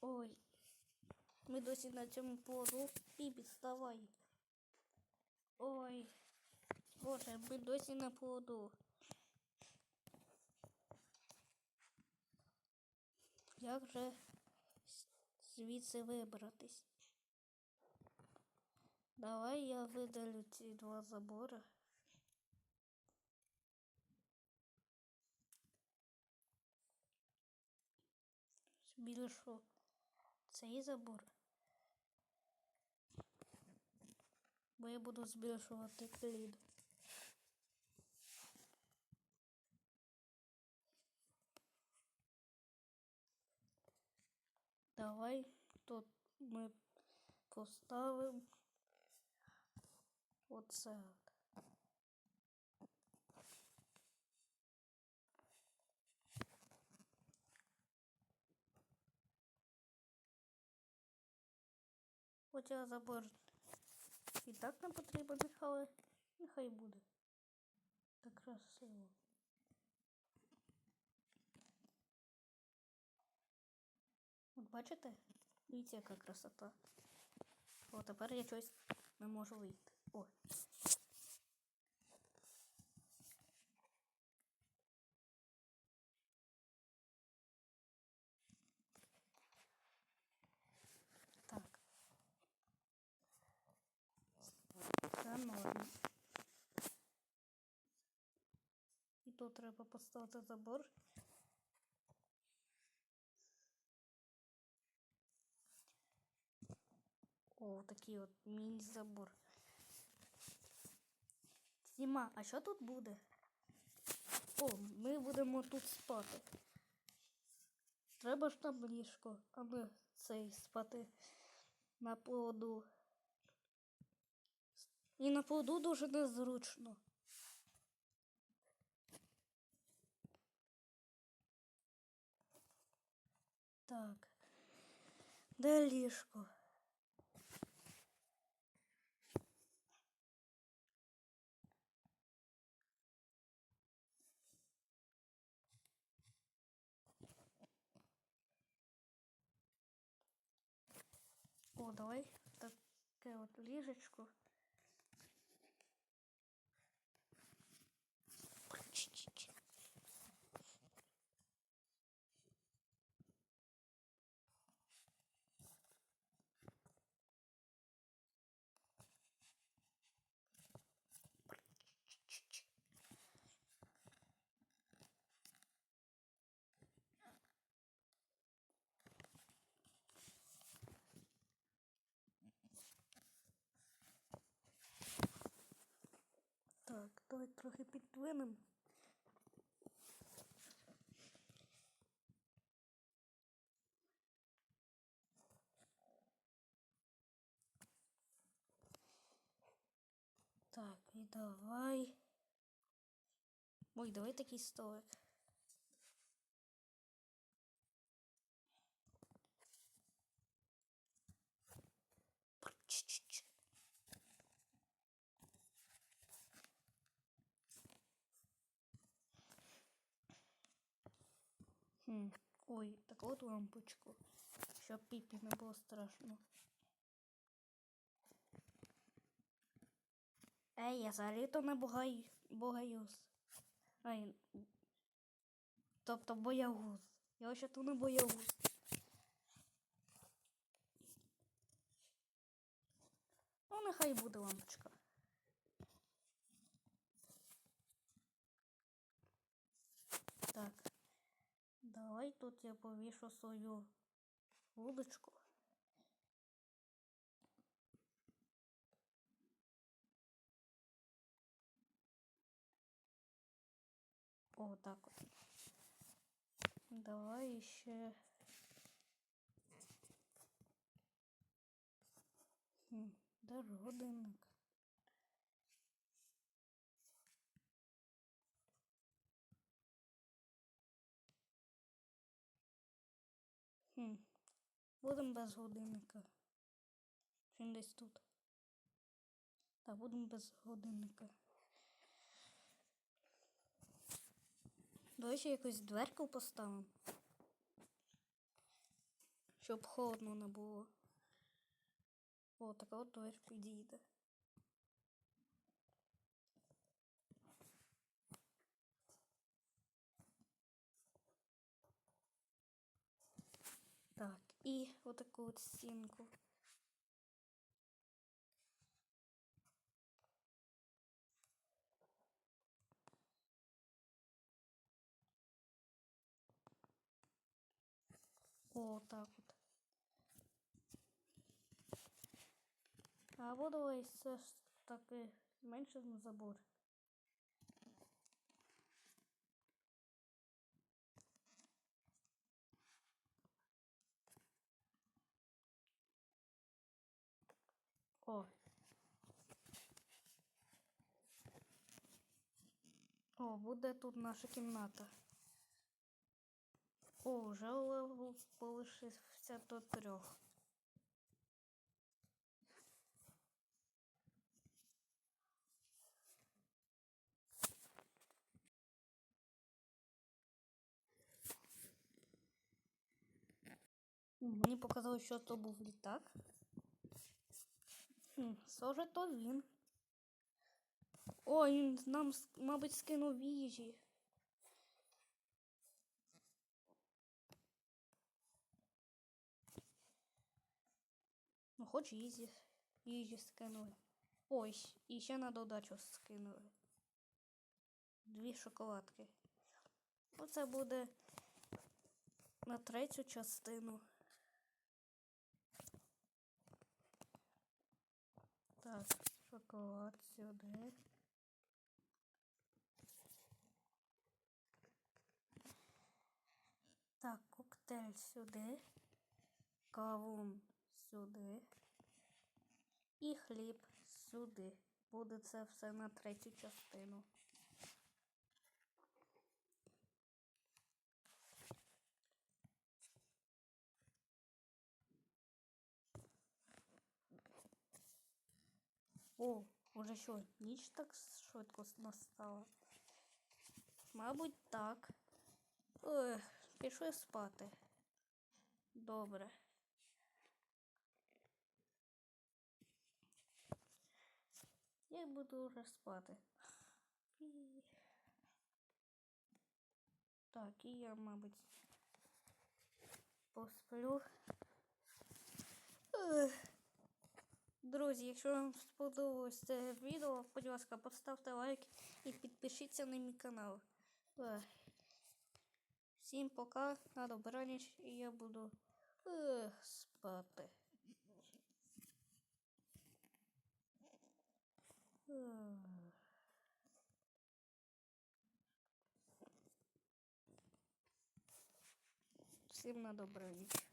Ой. Ми досі на цьому плоду і підставай. Ой. Боже, ми досі на плоду. Як же звідси вибратись? Давай я видалю ці два забори. Збільшу цей забор. Бо я буду збільшувати клід. Давай тут ми поставимо оце. Хоча забор і так нам потрібен, але нехай буде. Так красиво. От бачите? Дивіться, яка красота. О, тепер я щось не можу вийти. О. Так. Це норм. І тут треба поставити забор. О, такий от міні-забор. Зима, а що тут буде? О, ми будемо тут спати. Треба ж там ліжко, а не цей спати на плоду. І на плоду дуже незручно. Так. Де ліжко? О, давай таке от ліжечко. Так, давай трохи підвинемо. Так, і давай. Ой, давай такий столик. Ч-ч-ч. Хм. Ой, так от лампочку. Щоб піпі не було страшно. Ей, я взагалі-то не бугай... бугаюз. Ай. Тобто боягуз. Я ще то не боягуз. Ну, нехай буде лампочка. Так. Давай тут я повішу свою вудочку. О, так от. Давай ще. Ж годинник? Хм. Будемо без годинника. Він десь тут? Так, будемо без годинника. Давай ще якусь дверку поставимо. щоб холодно не було. О, така от двері підійде. Так, і отаку от стінку. О, так от. Або давай все ж таки зменшимо забор. О. О, буде тут наша кімната. О, вже левел полишився до трьох. Мені показалось, що то був літак. Хм, схоже, то він. Ой, він нам, мабуть, скинув їжі. Хоч їжі, їжі скинули. Ой, і ще на додачу скинули. Дві шоколадки. Оце буде на третю частину. Так, шоколад сюди. Так, коктейль сюди. Кавун сюди. І хліб сюди. Буде це все на третю частину. О, уже що, ніч так швидко настала? Мабуть, так. Ех, пішли спати. Добре. Я буду вже спати. І... Так, і я, мабуть, посплю. Друзі, якщо вам сподобалось це відео, будь ласка, поставте лайк і підпишіться на мій канал. Всім пока, на добраніч, і я буду спати. Ех. Всім на добраніч.